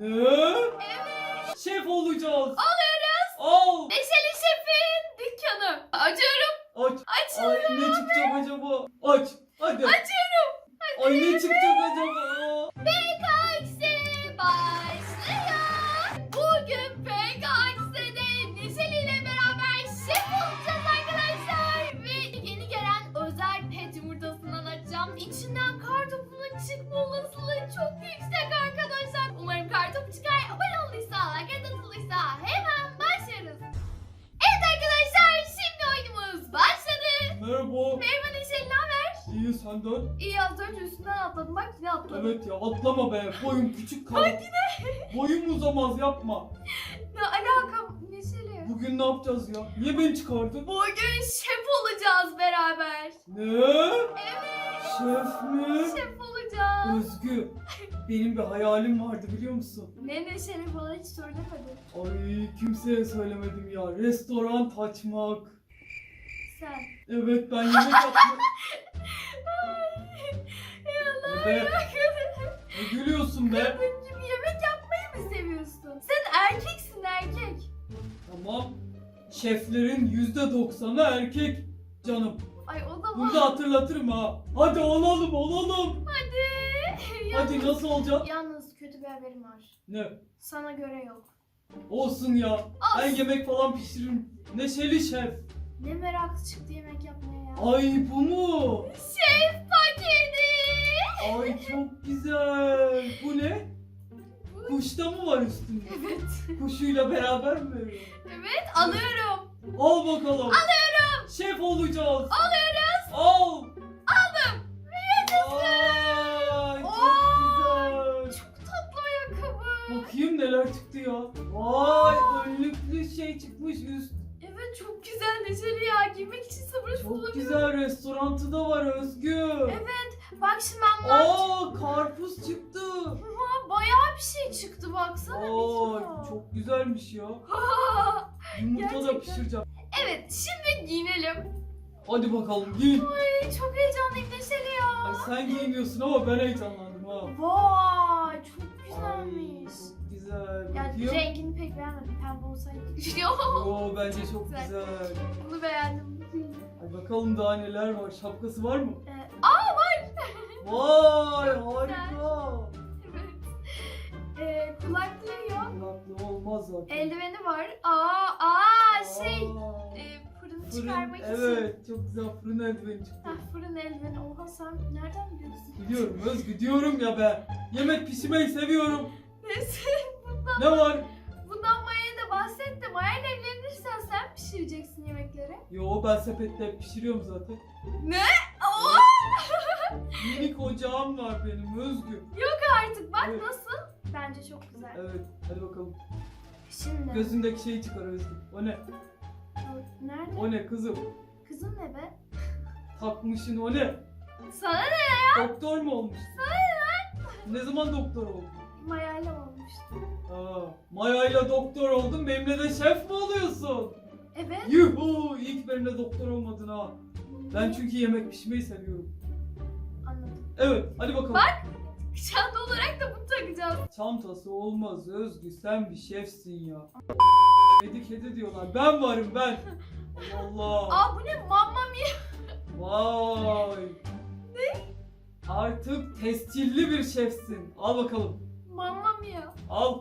Ne? Evet. Şef olacağız. Alıyoruz. Senden. İyi az önce üstünden atladım bak yine atladım. Evet ya atlama be. Boyum küçük kaldı. Boyum uzamaz yapma. Ne alakam Neşeli? Bugün ne yapacağız ya? Niye beni çıkardın? Bugün şef olacağız beraber. Ne? Evet, Şef mi? şef olacağız. Özgü. Benim bir hayalim vardı biliyor musun? Ne Neşeli bana hiç söylemedin. Ay kimseye söylemedim ya. Restoran açmak. Sen. Evet ben yemek yapmak. Yalan. Ne gülüyorsun be? Kadın gibi yemek yapmayı mı seviyorsun? Sen erkeksin erkek. Tamam. Şeflerin yüzde doksanı erkek canım. Ay o zaman Bunu da hatırlatırım ha. Hadi olalım olalım. hadi. Hadi nasıl olacak? Yalnız kötü bir haberim var. Ne? Sana göre yok. Olsun ya. Ben yemek falan pişiririm. Neşeli şef. Ne meraklı çıktı yemek yapmaya ya. Ay bu mu? Şef paketi. Ay çok güzel. Bu ne? Kuşta mı var üstünde? Evet. Kuşuyla beraber mi? Evet alıyorum. Al bakalım. Alıyorum. Şef olacağız. Alıyoruz. Bak şimdi ben Aa karpuz çıktı. Aa, bayağı bir şey çıktı baksana. kilo. çok güzelmiş ya. Yumurta da Gerçekten. pişireceğim. evet şimdi giyinelim. Hadi bakalım giyin. Ay çok heyecanlıyım neşeli ya. Ay sen giyiniyorsun ama ben heyecanlandım ha. Vay çok Ay güzelmiş. çok güzel. Yani Bakayım. rengini pek beğenmedim. Pembe olsaydı. Oo bence çok Güzel. güzel. Bunu beğendim. Ay bakalım daha neler var. Şapkası var mı? Ee, aa. Vay harika. Ee, kulaklığı yok. Kulaklığı olmaz zaten. Eldiveni var. Aa, aa şey. Aa, E, fırını fırın, çıkarmak için. evet çok güzel fırın eldiveni çıktı. Hah, fırın eldiveni. Oha sen nereden biliyorsun? Biliyorum Özgü diyorum ya be. Yemek pişirmeyi seviyorum. Neyse. Ne var? Bundan Maya'ya da bahset de Maya'yla evlenirsen sen pişireceksin yemekleri. Yo ben sepette pişiriyorum zaten. Ne? Minik ocağım var benim Özgü. Yok artık bak Evet. nasıl? Bence çok güzel. Evet hadi bakalım. Şimdi. Gözündeki şeyi çıkar Özgü. O ne? Nerede? O ne kızım? Kızım ne be? Takmışın o ne? Sana ne? Doktor mu olmuş? Ne zaman doktor oldun? Maya'yla olmuştu. Aa, Maya'yla doktor oldun benimle de şef mi oluyorsun? Evet. Yuhu iyi ki benimle doktor olmadın ha. Ben çünkü yemek pişirmeyi seviyorum. Evet hadi bakalım. Bak. Çanta olarak da bunu takacağız. Çantası olmaz Özgü sen bir şefsin ya. Kedi kedi diyorlar. Ben varım ben. Allah. Aa bu ne? Mamma mia. Vay. Ne? Artık tescilli bir şefsin. Al bakalım. Mamma mia. Al.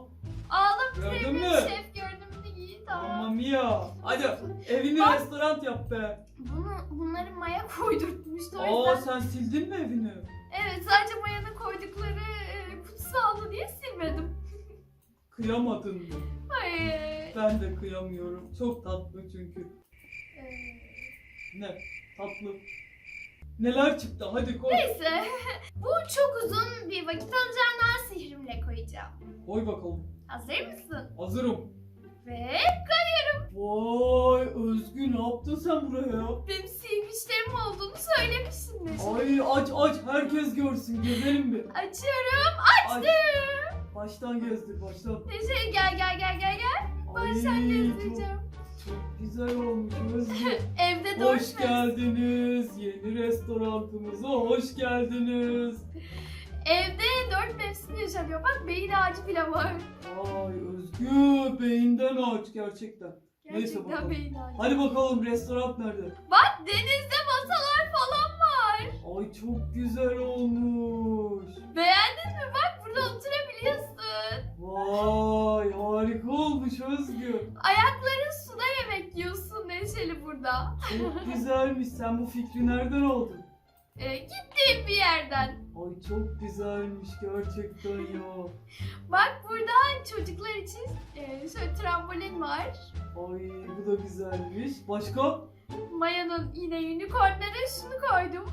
Ağlam Gördün Gördün mü? Şef gördüm de iyi Mamma tamam. mia. Hadi evini Bak. restoran yap be. Bunu, bunları Maya koydurtmuştu o Aa yüzden. sen sildin mi evini? Evet sadece Maya'nın koydukları e, kutsaldı diye silmedim. Kıyamadın mı? Ay. Ben de kıyamıyorum. Çok tatlı çünkü. Ee, Ne? Tatlı. Neler çıktı? Hadi koy. Neyse. Bu çok uzun bir vakit alacağından sihrimle koyacağım. Koy bakalım. Hazır mısın? Hazırım. Ve Vay Özgü ne yaptın sen buraya? benim sevmişlerim olduğunu söylemişsin Ay aç aç herkes görsün gezelim bir. Açıyorum. Aç. Baştan gezdir baştan. Neşe gel gel gel gel gel. Baştan gezdireceğim. Çok, güzel olmuş Özgü. Evde dört hoş geldiniz. Yeni restorantımıza hoş geldiniz. Evde dört mevsim yaşam oluyor. Bak beyin ağacı bile var. Ay Özgü beyinden aç gerçekten. Neyse Gerçekten bakalım. beyin ağacı. Hadi bakalım restoran nerede? Bak denizde masalar falan var. Ay çok güzel olmuş. Beğendin mi? Bak burada oturabiliyorsun. Vay harika olmuş Özgü. Ayakların suda yemek yiyorsun Neşeli burada. Çok güzelmiş. Sen bu fikri nereden aldın? Ee, gittiğim bir yerden. Ay çok güzelmiş gerçekten ya. Bak burada çocuklar için e, şöyle trambolin var. Ay bu da güzelmiş. Başka? Maya'nın yine unicornlara şunu koydum.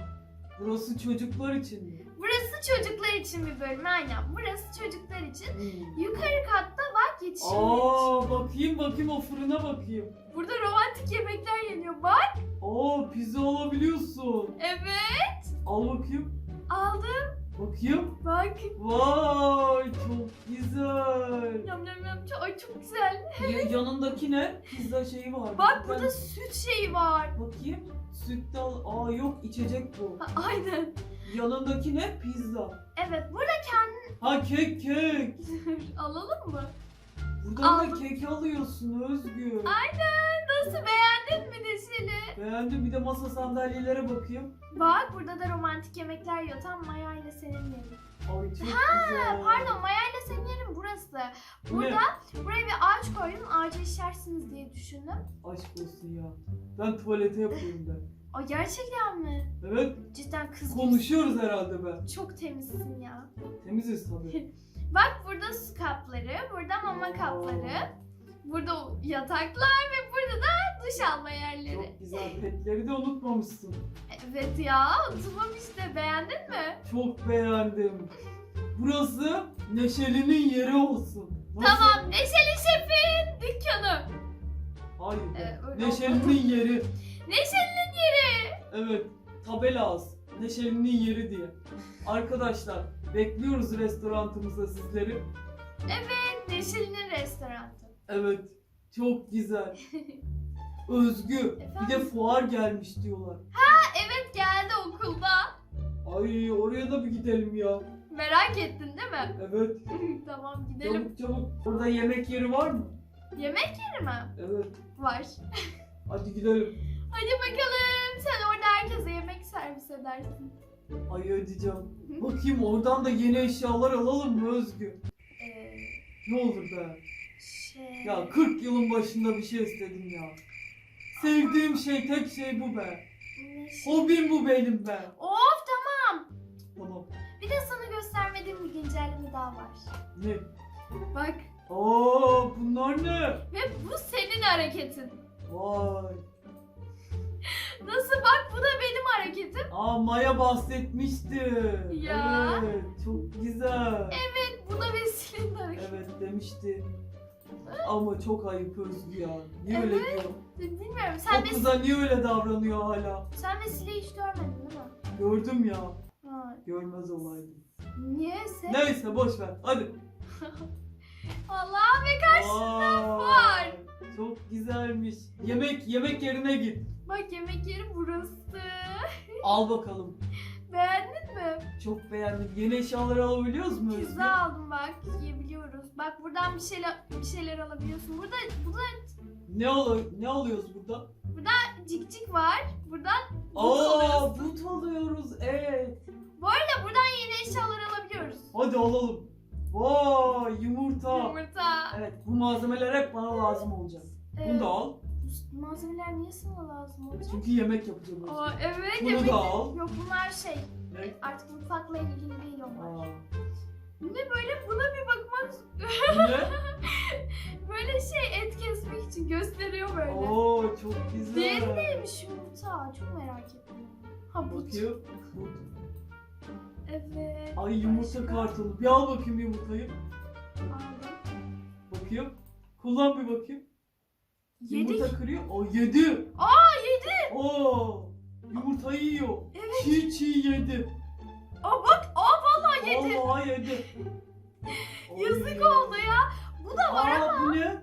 Burası çocuklar için mi? Burası çocuklar için bir bölüm aynen. Burası çocuklar için. Hmm. Yukarı katta bak yetişimler Aa bakayım bakayım o fırına bakayım. Burada romantik yemekler yeniyor. Bak Aa pizza alabiliyorsun. evet Al bakayım. aldım. Bakayım. Bak. Vay çok güzel. Yam yam yam. Çok, ay çok güzel. Ya, yanındaki ne? Pizza şeyi var. Bak burada süt şeyi var. Bakayım. Süt de al. Aa yok içecek bu. Ha, aynen. Yanındaki ne? Pizza. Evet burada kendi Ha kek kek. alalım mı? Buradan da Aldım. kek alıyorsun Özgür. Aynen. Nasıl beğendin mi Neşeli? Beğendim bir de masa sandalyelere bakayım. Bak burada da romantik yemekler yiyor. Tam Maya ile senin yerin. Ay çok Ha, güzel. pardon Maya ile senin yerin burası. Bu ne? Burada buraya bir ağaç koydum. Ağaca işersiniz diye düşündüm. Aşk olsun ya. Ben tuvalete yapıyorum ben. Aa gerçekten mi? Evet Cidden kız konuşuyoruz herhalde ben. Çok temizsin ya. Temiziz tabii. Bak burada su kapları, burada mama kapları, burada yataklar ve burada da duş alma yerleri. Çok güzel. Petleri de unutmamışsın. Evet ya, oturmam işte. Beğendin mi? Çok beğendim. Burası Neşeli'nin yeri olsun. Nasıl? Tamam, Neşeli Şef'in dükkanı. Hayır. Ee, öyle Neşeli'nin yeri. Neşeli'nin yeri. Evet. Tabela az. Neşeli'nin yeri diye. Arkadaşlar bekliyoruz restorantımızda sizleri. Neşeli'nin restoranı. Evet. Çok güzel. Özgü. Bir de Efendim? fuar gelmiş diyorlar. Evet geldi okulda. Ay oraya da bir gidelim ya. Merak ettin değil mi? Evet. tamam gidelim. Çabuk çabuk. Orada yemek yeri var mı? Yemek yeri mi? Evet. Var. Hadi gidelim. Hadi bakalım. Sen orada herkese yemek servis edersin. Ay ödeyeceğim. Bakayım oradan da yeni eşyalar alalım mı Özgü? Ee, Ne olur be. şey... Ya 40 yılın başında bir şey istedim ya. Sevdiğim şey tek şey bu be. Ne şey- Hobim bu benim be. Of tamam. Tamam. Bir de sana göstermediğim bir güncelleme daha var. Ne? Bak. Aa bunlar ne? Ve bu senin hareketin. Vay. Nasıl bak hareketim. Aa Maya bahsetmişti. Ya. Evet çok güzel. Evet bu da Vesile'nin hareketi. Evet demişti. Ama çok ayıp Özgü ya. Niye öyle Evet. diyor? Bilmiyorum sen, O Ves- kıza niye öyle davranıyor hala? sen Vesile'yi hiç görmedin değil mi? Gördüm ya. Ha. Görmez olaydım. Niye sen? Neyse boş ver. Hadi. Allah karşında Vay, var. Çok güzelmiş. Yemek yemek yerine git. Bak yemek yeri burası. Al bakalım. Beğendin mi? Çok beğendim. Yeni eşyaları alabiliyoruz mu Özgür? Pizza aldım bak yiyebiliyoruz. Bak buradan bir şeyler bir şeyler alabiliyorsun. Burada burada Ne al ne alıyoruz burada? cik cik var. Buradan Aa, alıyoruz. but alıyoruz. Evet. Bu arada buradan yeni eşyalar alabiliyoruz. Hadi alalım. Vay yumurta. Yumurta. Evet bu malzemeler hep bana lazım olacak. Bunu da al. Malzemeler niye sana lazım olacak? Çünkü yemek yapacağım. Aa evet Bunu yemek. da al. Yok bunlar şey. Ne? Artık mutfakla ilgili değil onlar. Aa, Ne böyle buna bir bakmak ne? böyle şey et kesmek için gösteriyor böyle. Oo çok güzel. Diğeri neymiş yumurta? Çok merak ettim. Ha bu. Bakayım. But. Evet. Ay yumurta başka? kartonu. Bir al bakayım yumurtayı. Aldım. Bakayım. Kullan bir bakayım. Yedik. Yumurta kırıyor. O yedi. Aa yedi. Oo. Yumurtayı yiyor. Evet. Çiğ çiğ yedi. Aa bak. Aa vallahi yedi. Vallahi yedi. Yazık oldu ya. Bu da var Aa, ama bu ne?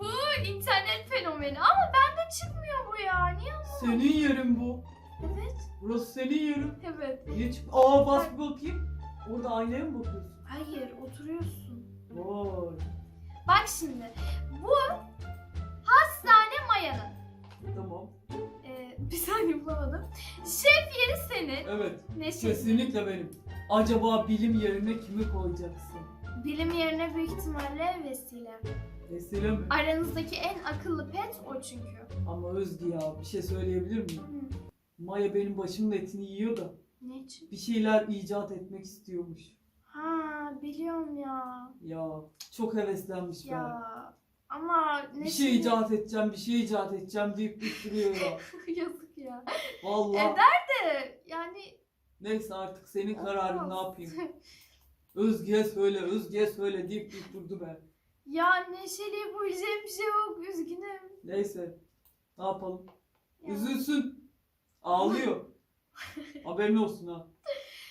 bu internet fenomeni ama bende çıkmıyor bu ya. Niye? Senin yerin bu. Evet. Burası senin yerin. Evet. Niye çık? Aa bas bir bakayım. Orada aynaya mı bakıyorsun? Hayır otur Soruyorsun. Vay. Bak şimdi. Saniye bulamadım. Şef yeri senin. Evet. Neşe. Kesinlikle benim. Acaba bilim yerine kimi koyacaksın? Bilim yerine büyük ihtimalle vesile. Vesile mi? Aranızdaki en akıllı pet o çünkü. Ama Özgü ya bir şey söyleyebilir miyim? Hı. Maya benim başımın etini yiyor da Ne için? bir şeyler icat etmek istiyormuş. Ha biliyorum ya. Ya çok heveslenmiş be. Ya ama ne Bir şey icat edeceğim, bir şey icat edeceğim deyip duruyor ya. Yazık ya. Vallahi. Eder de yani Neyse artık senin kararın ne yapayım. Özge'ye söyle, Özge'ye söyle deyip deyip durdu be. ya Neşeli yüzden bir şey yok üzgünüm. Neyse. Ne yapalım? Ya, Üzülsün. Ağlıyor. Haberin olsun ha.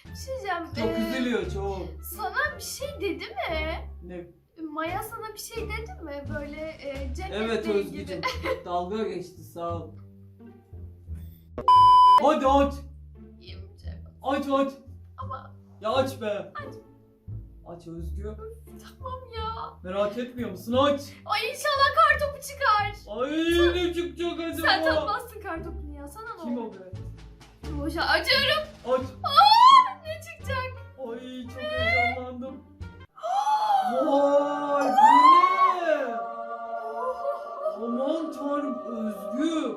bir şey diyeceğim. Çok ee, üzülüyor çok. Sana bir şey dedi mi? Ne? Maya sana bir şey dedi mi? Böyle e, cennetle Evet ilgili. Özgeciğim. Dalga geçti sağ ol. Hadi aç. Yemeyeceğim. Aç aç. Ama Ya aç be. Aç. Aç Özgü. tamam ya. Merak etmiyor musun? Aç. Ay inşallah kartopu çıkar. Ay ne çıkacak acaba? Sen tanımazsın kartopunu ya. Sana ne Kim olur? o be? Boşa açıyorum. Aç. Ne çıkacak? Ay çok heyecanlandım. Vay bu ne? Aman tanrım Özgü.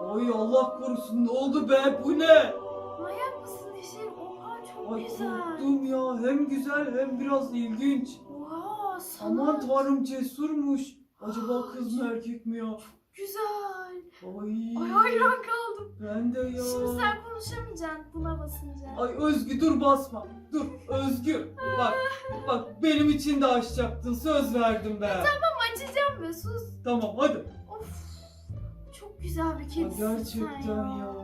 Ay Allah korusun ne oldu be bu ne? Manyak mısın Neşe? Oha çok Ay güzel. korktum ya hem güzel hem biraz ilginç. Oha sana Aman tanrım cesurmuş. Acaba kız mı erkek mi ya? güzel. Ay. Ay hayran kaldım. Ben de ya. Şimdi sen konuşamayacaksın buna basınca. Ay Özgü dur basma. Dur Özgü. Bak bak benim için de açacaktın söz verdim be. Tamam açacağım be sus. Tamam hadi. Çok güzel bir Ay, kedisin gerçekten ya.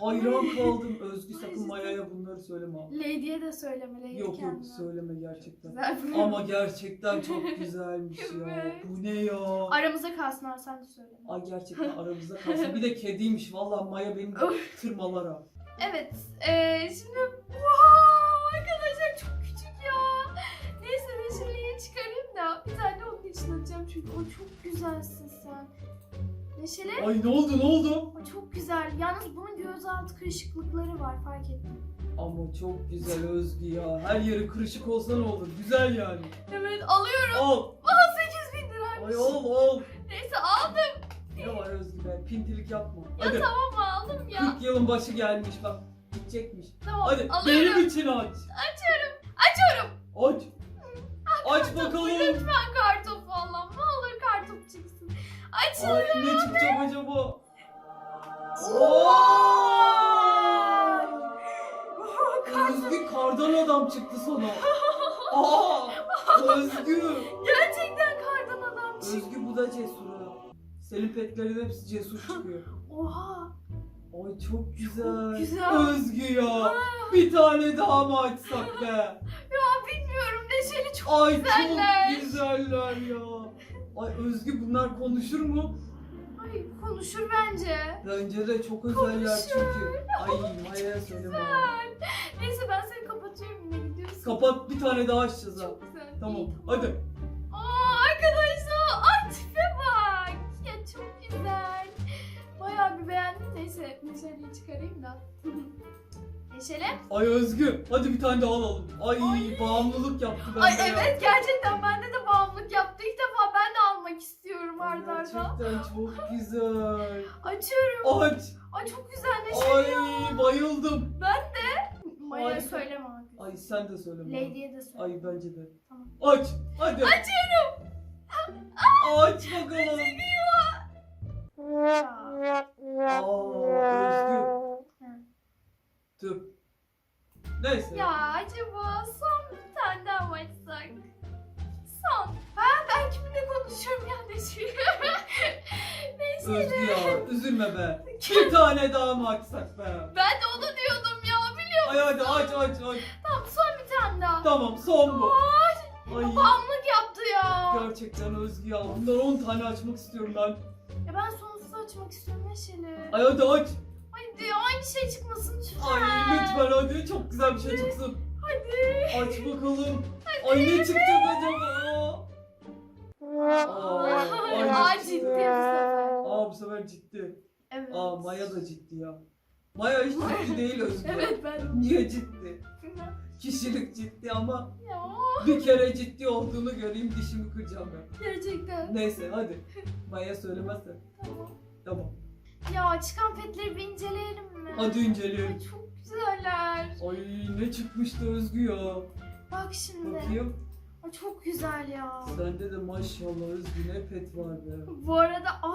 Hayran kaldım. Özgü Ay, sakın. Maya'ya bunları söyleme. ha. Lady'ye de söyleme Lady Yok yok kendine. söyleme gerçekten. Güzel bir Ama gerçekten çok güzelmiş ya. Evet. Bu ne ya? Aramızda kalsın abi sen de söyleme. Ay gerçekten aramızda kalsın. Bir de kediymiş. Vallahi Maya beni tırmalar ha. Evet. eee şimdi wow, arkadaşlar çok küçük ya. Neyse Neşeli'yi çıkarayım da bir tane onun için atacağım çünkü o çok güzelsin sen. Neşeli Ay ne oldu ne oldu? o çok güzel. Yalnız bunun gözaltı kırışıklıkları var fark ettim. Ama çok güzel Özgü ya. Her yeri kırışık olsa ne olur? Güzel yani. Evet alıyorum. Al. Aa 8 bin Ay liraymış. al al. Neyse aldım. Ne var Özgü be? Pintilik yapma. Ya Hadi. tamam aldım ya. 40 yılın başı gelmiş bak. Gidecekmiş. Tamam Hadi alıyorum. benim için aç. Açıyorum. Açıyorum. Aç. Aç Kartopu, bakalım. Lütfen kartopu Açıyorum. Ay ne çıkacak acaba? Özgü kardan adam çıktı sana. Aa! Özgü. Gerçekten kardan adam çıktı. Özgü bu da cesur ha. Senin petlerin hepsi cesur çıkıyor. Oha. Ay çok güzel. güzel. Özgü ya. Bir tane daha mı açsak be? Ya bilmiyorum Neşeli çok Ay güzeller. çok güzeller ya. Ay Özgü bunlar konuşur mu? Ay konuşur bence. Bence de çok özeller çünkü. Ay Maya'ya söyleme. Güzel. Neyse ben seni kapatıyorum yine gidiyorsun. Kapat bir tane daha açacağız ha. Çok güzel. Tamam İyi. hadi. Bayağı bir beğendim. Neyse Neşeli'yi çıkarayım da. Neşeli. Ay Özgü hadi bir tane daha alalım. Ay, Ay. bağımlılık yaptı bende Ay evet gerçekten bende de bağımlılık yaptı. İlk defa ben de almak istiyorum arda arda. Gerçekten çok güzel. Açıyorum. Aç. Ay çok güzel Neşeli Ay ya. bayıldım. Maya'ya Harika. söyleme abi. Ay sen de söyle. bana. Lady'ye de söyle. Ay bence de. Tamam. Aç. Hadi. Açıyorum. Aç bakalım. Ya. Aa Özgü. Hı. Tüp. Neyse. Ya acaba son bir tane daha mı açsak? Son. Ben, ben kiminle konuşuyorum ya Neşeli? Neyse. Özgü ya üzülme be. Bir tane daha mı açsak be? Ben de onu diyordum ya biliyor Ay hadi aç aç aç. Tamam son bir tane daha. Tamam son bu. Ay Bağımlılık yaptı ya. gerçekten Özgü ya. Bundan 10 tane açmak istiyorum ben. Ya ben sonsuz açmak istiyorum Neşeli. Ay hadi aç. Hadi aynı şey çıkmasın lütfen. Ay lütfen hadi çok güzel bir şey çıksın. Hadi. Aç bakalım. Hadi Ay ne çıkacak acaba? Aa, ay Aa ciddi bu sefer. Aa bu sefer ciddi. Evet. Aa Maya da ciddi ya. Maya hiç ciddi değil Özgür. Evet ben. Niye ciddi? Kişilik ciddi ama Ya bir kere ciddi olduğunu göreyim dişimi kıracağım ben. gerçekten. Neyse hadi. Maya söylemezsen. Tamam. Tamam. Ya çıkan petleri bir inceleyelim mi? Hadi inceleyelim. Ay, çok güzeller. Ay ne çıkmıştı Özgü ya. Bak şimdi. Bakayım. Ay, çok güzel ya. Sende de maşallah Özgü ne pet var be. Bu arada aa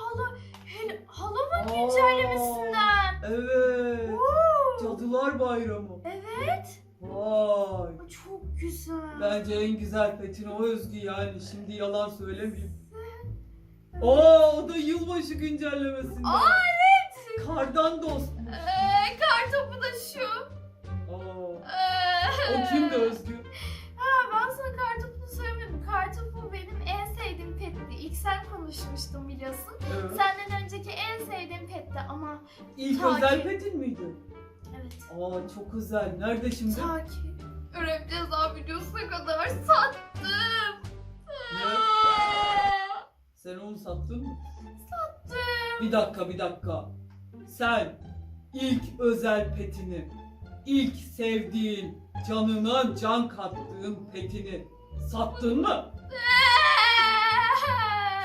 hala hel, Halloween Aa, güncellemesinden. Evet. Oo. Cadılar Bayramı. Evet. Vay. Ay, çok güzel. Bence en güzel petin o Özgü yani. Şimdi yalan söylemeyeyim. Aa o da yılbaşı güncellemesinde. Aa evet. Kardan dost. Ee, kartopu da şu. Aa. Ee, O kimdi Özgü? Ha ben sana kartopunu söylemedim. Kartopu benim en sevdiğim petti. İlk sen konuşmuştun biliyorsun. Evet. Senden önceki en sevdiğim petti ama İlk Takip. özel petin miydi? evet. Aa çok özel. Nerede şimdi? Ta ki Örep ceza videosuna kadar sattım. Sattın mı? Sattım. Bir dakika bir dakika. Sen ilk özel petini, ilk sevdiğin, canına can kattığın petini sattın mı?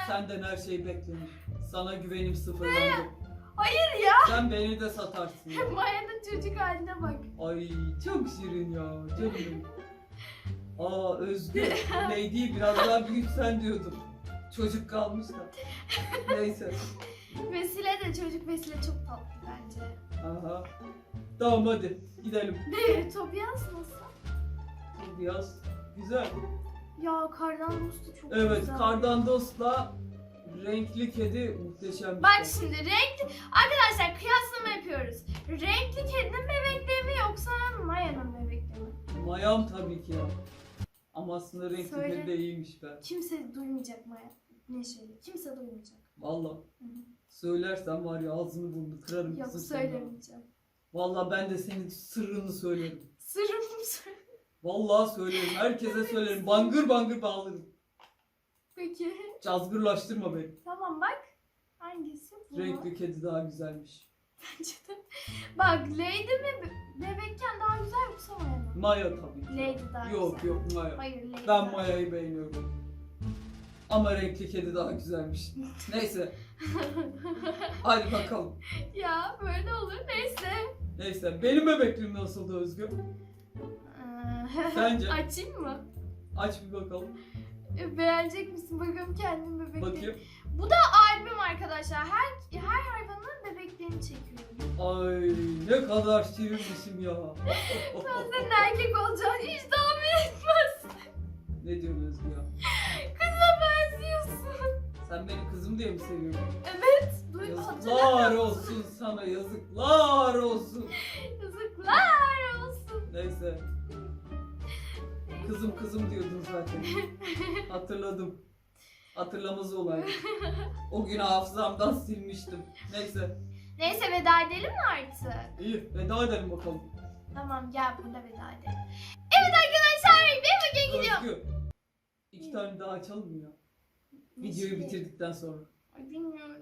Senden her şey beklenir. Sana güvenim sıfırlandı. Hayır ya. Sen beni de satarsın. ya. Maya'nın çocuk haline bak. Ay çok şirin ya canım. Aa Özgür, Lady'yi biraz daha büyütsen diyordum. Çocuk kalmış da. Neyse. Vesile de çocuk Vesile çok tatlı bence. Aha. Tamam hadi gidelim. Ne? Tobias nasıl? Biraz güzel. Ya kardan dostu çok Evet, güzel. kardan dostla renkli kedi muhteşem bir Bak şey. şimdi renkli... Arkadaşlar kıyaslama yapıyoruz. Renkli kedinin bebekleri mi yoksa Maya'nın bebekleri mi? Mayam tabii ki ya. Ama aslında renkli Söyle. kedi de iyiymiş be. Kimse duymayacak Maya. Neşeli. Kimse duymayacak. Valla. Söylersen var ya ağzını burnunu kırarım Yok kızım söylemeyeceğim. Valla ben de senin sırrını söylerim. Sırrımı söyle. Vallahi söylerim. Herkese söylerim. Bangır bangır bağlarım. Peki. Cazgırlaştırma beni. Tamam bak. Hangisi bu? Renkli kedi daha güzelmiş. Bence de. Bak Lady mi be- bebekken daha güzel yoksa Maya mı? Maya tabii ki. Lady daha Yok güzel. yok Maya. Hayır Lady Ben daha- Maya'yı beğeniyorum. Ama renkli kedi daha güzelmiş. Neyse. Hadi bakalım. ya böyle olur neyse. Neyse. Benim bebekliğim nasıldı Özgür? Ee, Sence? Açayım mı? Aç bir bakalım. E, Beğenecek misin? Bakalım kendim bebekleri. Bakayım. Albüm arkadaşlar. Her her hayvanın bebeklerini çekiyorum. Ay ne kadar şirinmişim ya. Senin erkek olacağını hiç tahmin etmez. ne diyorsun Özgür ya? Sen beni kızım diye mi seviyorsun? Evet. Duy, Yazıklar olsun sana yazıklar olsun. Yazıklar olsun. Neyse kızım kızım diyordun zaten. Hatırladım. Hatırlamaz olaydı. O gün hafızamdan silmiştim. Neyse Neyse veda edelim mi artık? iyi veda edelim bakalım. Tamam gel burada veda edelim. Evet arkadaşlar benim bugün gidiyorum. Özgür. İki tane daha açalım mı ya? Videoyu bitirdikten sonra. Ay bilmiyorum.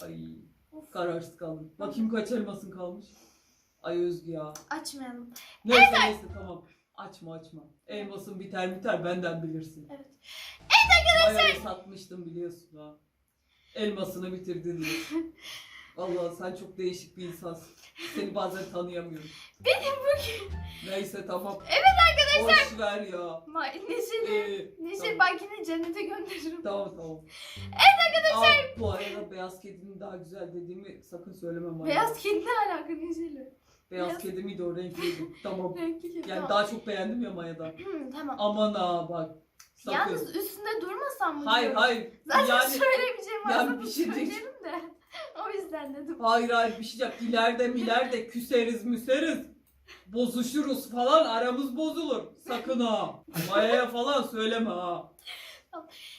Ay Of. kararsız kaldım. Bakayım kaç elmasın kalmış. Ay Özgü ya. Açmayalım. Neyse neyse tamam. Açma açma. Elmasın biter biter benden bilirsin. Evet. Bayağı satmıştım biliyorsun ha. Elmasını bitirdin diye. Vallahi sen çok değişik bir insansın. Seni bazen tanıyamıyorum. Benim bugün. Neyse tamam. Evet arkadaşlar. Boş ver ya. Ma Neşeli. Ee, Neşeli tamam. bak yine cennete gönderirim. Tamam tamam. Evet arkadaşlar. Aa, bu arada beyaz kedinin daha güzel dediğimi sakın söyleme. Beyaz kedi ne alaka Neşeli? Beyaz beyaz- kedi miydi o renkliydi. tamam. Renkli. Yani tamam. daha çok beğendim ya Maya'dan. Hı, tamam. Aman ha bak. Sakın. Yalnız üstünde durmasam mı? Hayır diyorum. hayır. Zaten yani söylemeyeceğim Yani bir şey söylerim de. O yüzden dedim. hayır hayır bir şey yap. İleride mileride küseriz müseriz. Bozuşuruz falan aramız bozulur. Sakın ha. Maya'ya falan söyleme ha.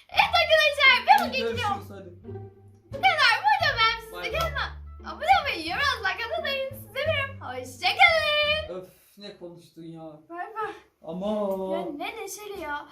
Evet arkadaşlar ben bugün gidiyorum. hadi. Bu kadar. Burada ben size Bay bay. kendime abone olmayı, yorum atmayı, kanallarını size veririm. Hoşçakalın. Öf. ne konuştun ya? Bay bay. Ama Ya ne neşeli ya.